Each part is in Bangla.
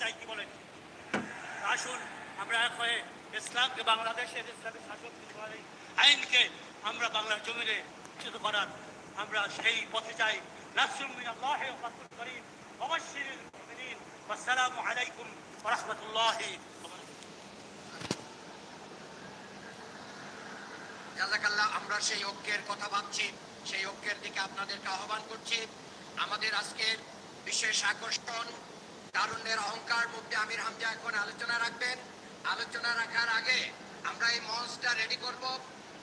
চাই, কি বলেন? আসুন, আমরা এক হয়ে ইসলামকে বাংলাদেশের ইসলামী শাসক আইনকে আমরা বাংলার জমিনে চিত করার। আমরা সেই পথে চাই। নাসরুম মিন আল্লাহ ওয়া ফাতহুল করিম ওয়া বাশশিরিল মুমিনিন। ওয়াসসালামু আলাইকুম ওয়া রাহমাতুল্লাহি জাজাকাল্লাহ আমরা সেই ঐক্যের কথা ভাবছি। সেই ঐক্যের দিকে আপনাদেরকে আহ্বান করছি। আমাদের আজকের বিশেষ আকর্ষণ তারুণ্যের অহংকার মুক্তি আমির হামজা এখন আলোচনা রাখবেন। আলোচনা রাখার আগে আমরা এই মঞ্চটা রেডি করব।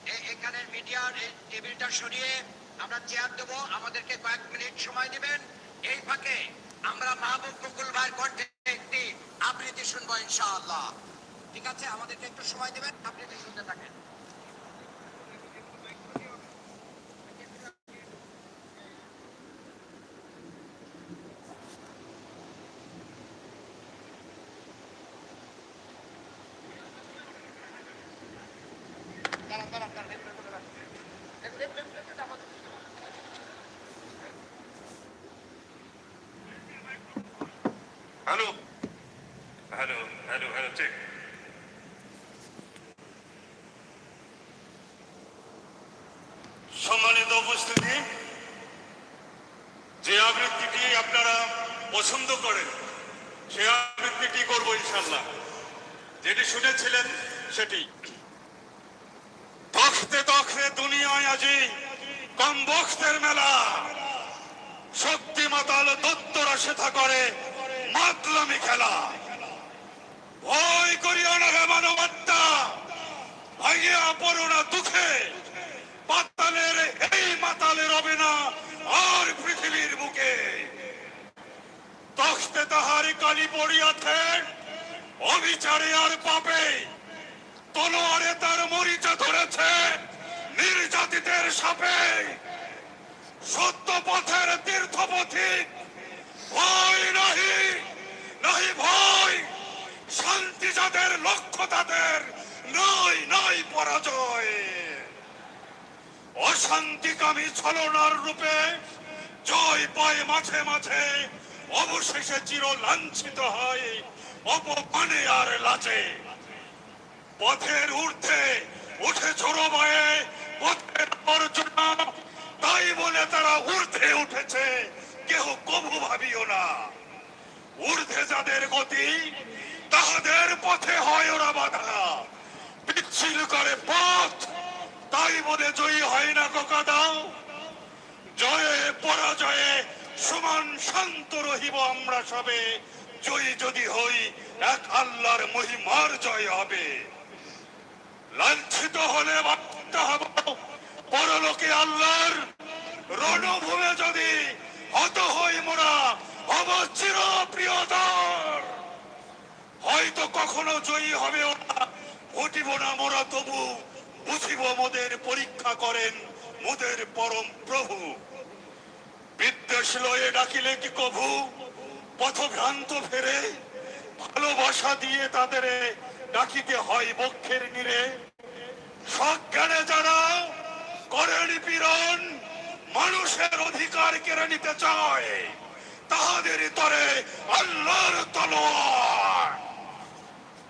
এ- এখানের মিডিয়ার টেবিলটা সরিয়ে আমরা চেয়ার দেবো। আমাদেরকে কয়েক মিনিট সময় দিবেন। এই ফাঁকে আমরা মাহবুব মুকুল ভাইয়ের কণ্ঠে একটি আবৃত্তি শুনব ইনশাআল্লাহ। ঠিক আছে? আমাদেরকে একটু সময় দিবেন। আবৃত্তি শুনতে থাকেন দাঁড়ান, দাঁড়ান, দাঁড়ান, একটু, একটু দাঁড়ান। একটু, একটু, একটু, একটু দাঁড়ান। সম্মানিত উপস্থিতি যে আবৃত্তিটি আপনারা পছন্দ করেন সে আবৃত্তিটি করব ইনশাল্লাহ যেটি শুনেছিলেন সেটি। তখতে তখতে দুনিয়ায় আজি, কম বক্তের মেলা। শক্তি মাতাল দত্তরা সেথা করে মাতলামি খেলা। ভয় করিও না হে মানবাত্মা, ভাইয়া দুঃখে। পাতালের এই মাতালে রবে না আর পৃথিবীর বুকে। তখতে তাহার কালি পড়িয়াছে অবিচারে আর পাবে তলোয়ারে তার মরিচা নির্যাতিতের সাপে সত্য পথের তীর্থপথিক ভয় নাহি নাহি ভয়, শান্তি যাদের লক্ষ্য তাদের নয় নয় পরাজয়। অশান্তিকামী ছলনার রূপে জয় পায় মাঝে মাঝে, অবশেষে চির লাঞ্ছিত হয় অপমানে আর লাচে পথের ঊর্ধ্বে উঠে ছোড়ো অর্জনা তাই বলে তারা ঊর্ধ্বে উঠেছে। কেহ কবু ভাবিও না। ঊর্ধ্বে যাদের গতি, তাহাদের পথে হয় ওরা বাধা। বিচ্ছিন্ন করে পথ, তাই বলে জয়ী হয় না কোকা দাও। জয়ে পরাজয়ে সমান শান্ত রহিব আমরা সবে। জয়ী যদি হই, এক আল্লাহর মহিমার জয় হবে। লাঞ্ছিত হলে বাধ্য হব। পরলোকে আল্লাহর রণভূমে যদি হত হই মোরা হব চির প্রিয়তর হয়তো কখনো জয়ী হবে ওরা ঘটিব না মোরা, তবু বুঝিব মোদের পরীক্ষা করেন মোদের পরম প্রভু। বিদ্বেষ লয়ে ডাকিলে কি কভু? পথভ্রান্ত ফেরে, ভালোবাসা দিয়ে তাদের ডাকিতে হয় বক্ষের নিরে। সজ্ঞানে যারা করেন পীড়ন, মানুষের অধিকার কেড়ে নিতে চায়। তাহাদের তরে আল্লাহর তলোয়ার।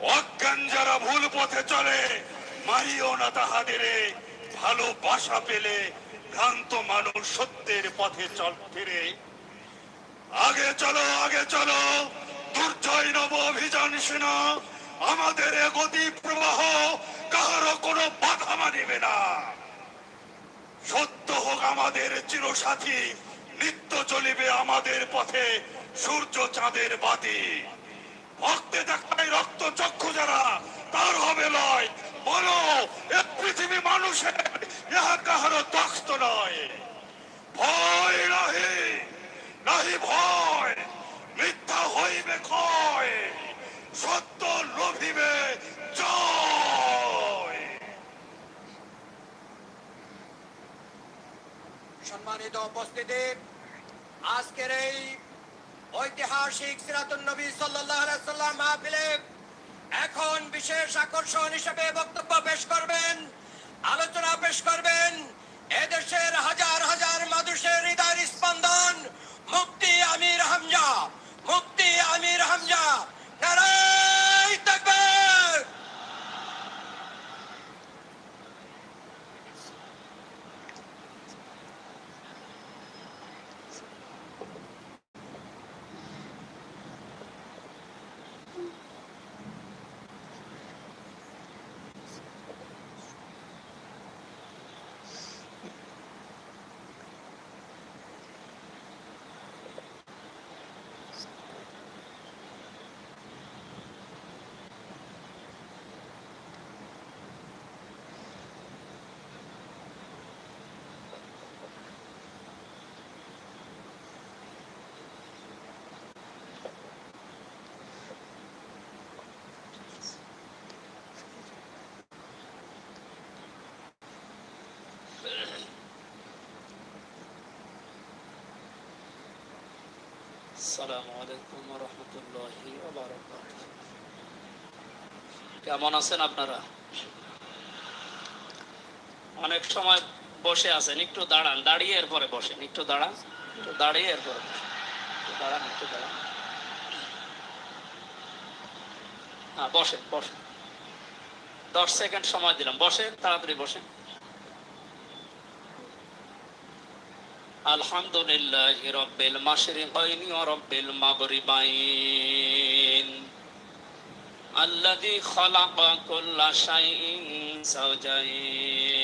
অজ্ঞান যারা ভুল পথে চলে মারিও না তাহাদের। ভালোবাসা পেলে ভ্রান্ত মানুষ সত্যের পথে চল ফিরে। আগে চলো আগে চলো, দুর্জয় নব অভিযান সেনা, আমাদের গতি প্রবাহ কাহারও কোনো বাধা মানিবে না। সত্য হোক আমাদের চিরসাথী, নিত্য চলিবে আমাদের পথে, সূর্য চাঁদের বাতি। ভক্তে দেখায় রক্ত চক্ষু যারা, তার হবে লয়। বলো, এ পৃথিবী মানুষের, ইহা কাহারও তখ্ত নয়। ভয় নাহি নাহি ভয়, মিথ্যা হইবে ক্ষয়। সত্য লোভিবে জয় সম্মানিত উপস্থিতি। আজকের এই ঐতিহাসিক সিরাতুন নবী সাল্লাল্লাহু আলাইহি সাল্লাম মাহফিলে এখন বিশেষ আকর্ষণ হিসেবে বক্তব্য পেশ করবেন, আলোচনা পেশ করবেন। এদেশের হাজার হাজার মানুষের হৃদয়ের স্পন্দন মুক্তি আমির হামজা মুক্তি আমির হামজা কেমন আছেন আপনারা? অনেক সময় বসে আছেন, একটু দাঁড়ান, দাঁড়িয়ে এরপরে বসেন, একটু দাঁড়ান, একটু দাঁড়িয়ে এরপরে দাঁড়ান, একটু দাঁড়ান। হ্যাঁ বসেন বসেন। দশ সেকেন্ড সময় দিলাম, বসেন, তাড়াতাড়ি বসেন। আলহামদুলিল্লাহ রব্বিল মাশরিকাইনি ওয়া রব্বিল মাগরিবাইন الذي خلق كل شيء زوجين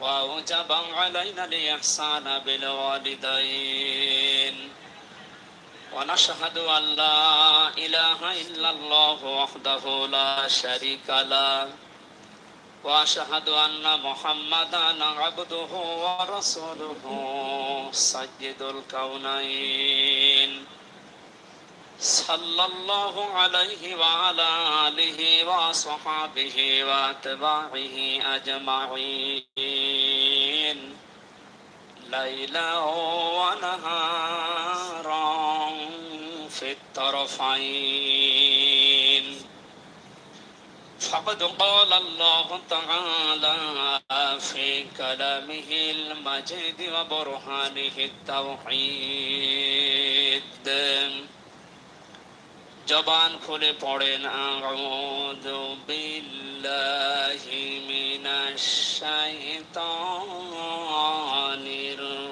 وأوجب علينا الإحسان بالوالدين ونشهد أن لا إله إلا الله وحده لا شريك له وأشهد أن محمدا عبده ورسوله سيد الكونين. صلى الله عليه وعلى آله وصحبه وأتباعه أجمعين. ليلا ونهارا في الطرفين. فقد قال الله تعالى في كلامه المجيد وبرهانه التوحيد জবান খুলে পড়েন আউযু বিল্লাহি মিনাশ শাইতানির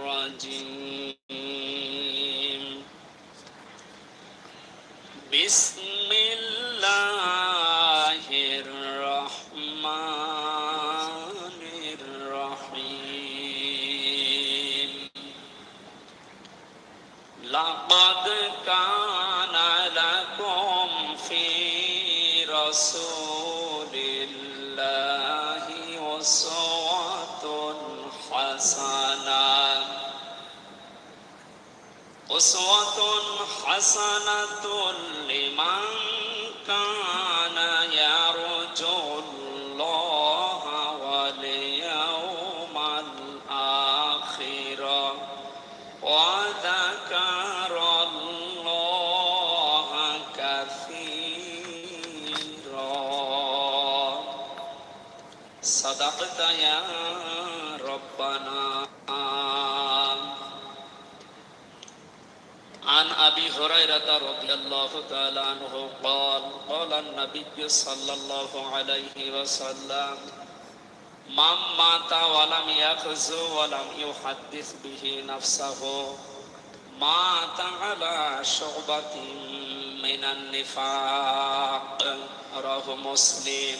রাজিম بسم كان لكم في رسول الله أسوة حسنة. أسوة حسنة لمن كان صدقت يا ربنا عن ابي هريره رضي الله تعالى عنه قال قال النبي صلى الله عليه وسلم من مات ولم يخزو ولم يحدث به نفسه مات على شعبة من النفاق رواه مسلم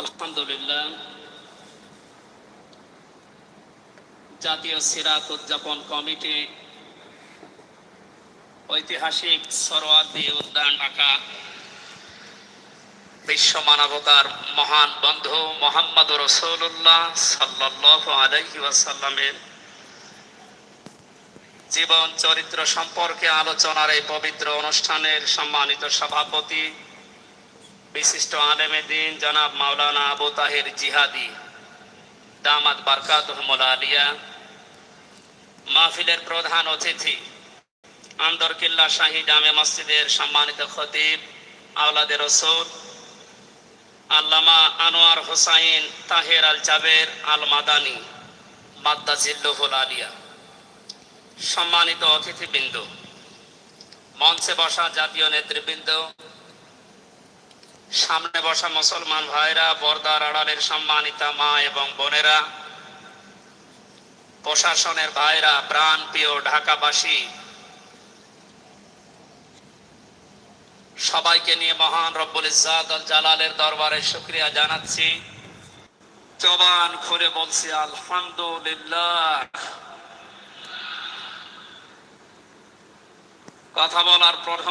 আলহামদুলিল্লাহ। জাতীয় সিরাত উদযাপন কমিটি, ঐতিহাসিক সরোয়ার্দী উদ্যান ঢাকা, বিশ্ব মানবতার মহান বন্ধু মোহাম্মদ রসৌল্লাহ সাল্লাহ আলহি ওয়াসাল্লামের জীবন চরিত্র সম্পর্কে আলোচনার এই পবিত্র অনুষ্ঠানের সম্মানিত সভাপতি বিশিষ্ট আলেমে দিন জনাব মাওলানা আবু তাহের জিহাদি দামাদ বারকাত আলিয়া, মাহফিলের প্রধান অতিথি, আন্দরকিল্লা শাহী জামে মসজিদের সম্মানিত খতিব আওলাদের রসুল, আল্লামা আনোয়ার হোসাইন তাহের আল জাবের আল মাদানি মাদ্দাজিল্লুহুল আলিয়া। সম্মানিত অতিথিবৃন্দ, মঞ্চে বসা জাতীয় নেতৃবৃন্দ সামনে বসা মুসলমান ভাইরা, বর্দার আড়ালের সম্মানিতা মা এবং বোনেরা, প্রশাসনের ভাইরা প্রাণ প্রিয় ঢাকাবাসী, সবাইকে নিয়ে মহান রব্বুল আল জালালের দরবারে শুক্রিয়া জানাচ্ছি। জবান খুলে বলছি, আলহামদুলিল্লাহ। কথা বলার প্রথম